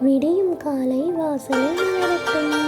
விடியும் காலை வாசலில் நடக்கும்.